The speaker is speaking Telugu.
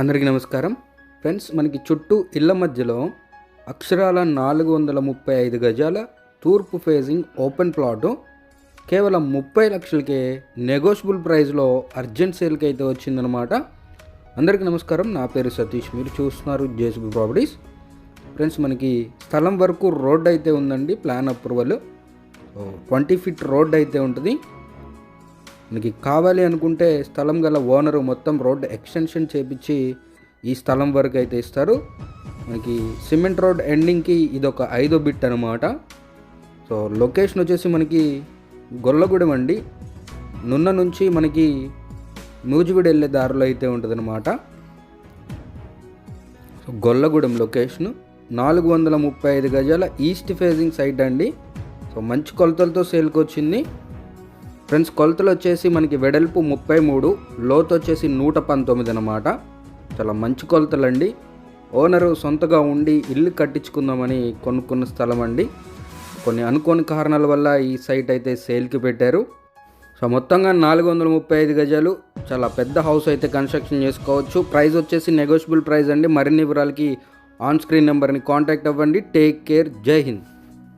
అందరికీ నమస్కారం. ఫ్రెండ్స్ మనకి చుట్టూ ఇళ్ళ మధ్యలో అక్షరాల నాలుగు వందల ముప్పై ఐదు గజాల తూర్పు ఫేజింగ్ ఓపెన్ ప్లాటు. కేవలం ముప్పై లక్షలకే నెగోషియబుల్ ప్రైస్లో అర్జెంట్ సేల్కి అయితే వచ్చిందనమాట అందరికీ నమస్కారం. నా పేరు సతీష్. మీరు చూస్తున్నారు జేసీబీ ప్రాపర్టీస్. ఫ్రెండ్స్ మనకి స్థలం వరకు రోడ్ అయితే ఉందండి plan approval. Twenty feet road అయితే ఉంటుంది. మనకి కావాలి అనుకుంటే స్థలం గల ఓనరు మొత్తం రోడ్డు ఎక్స్టెన్షన్ చేపించి ఈ స్థలం వరకు అయితే ఇస్తారు. మనకి సిమెంట్ రోడ్ ఎండింగ్కి ఇది ఒక ఐదో బిట్ అనమాట సో లొకేషన్ వచ్చేసి మనకి గొల్లగూడెం అండి. నున్న నుంచి మనకి నూజిగూడ వెళ్ళే దారిలో అయితే ఉంటుందన్నమాట. So Gollagudem location. నాలుగు వందల ముప్పై ఐదు గజాల ఈస్ట్ ఫేజింగ్ సైట్ అండి. సో మంచి కొలతలతో సేల్కి వచ్చింది. ఫ్రెండ్స్ కొలతలు వచ్చేసి మనకి వెడల్పు ముప్పై మూడు లోతు వచ్చేసి నూట పంతొమ్మిది అనమాట చాలా మంచి కొలతలు అండి ఓనరు సొంతగా ఉండి ఇల్లు కట్టించుకుందామని కొనుక్కున్న స్థలం అండి కొన్ని అనుకోని కారణాల వల్ల ఈ సైట్ అయితే సేల్కి పెట్టారు. సో మొత్తంగా నాలుగు వందల ముప్పై ఐదు గజాలు. చాలా పెద్ద హౌస్ అయితే కన్స్ట్రక్షన్ చేసుకోవచ్చు. ప్రైస్ వచ్చేసి నెగోషియబుల్ ప్రైస్ అండి. మరిన్ని వివరాలకి ఆన్ స్క్రీన్ నెంబర్ని కాంటాక్ట్ అవ్వండి. Take care. జై హింద్.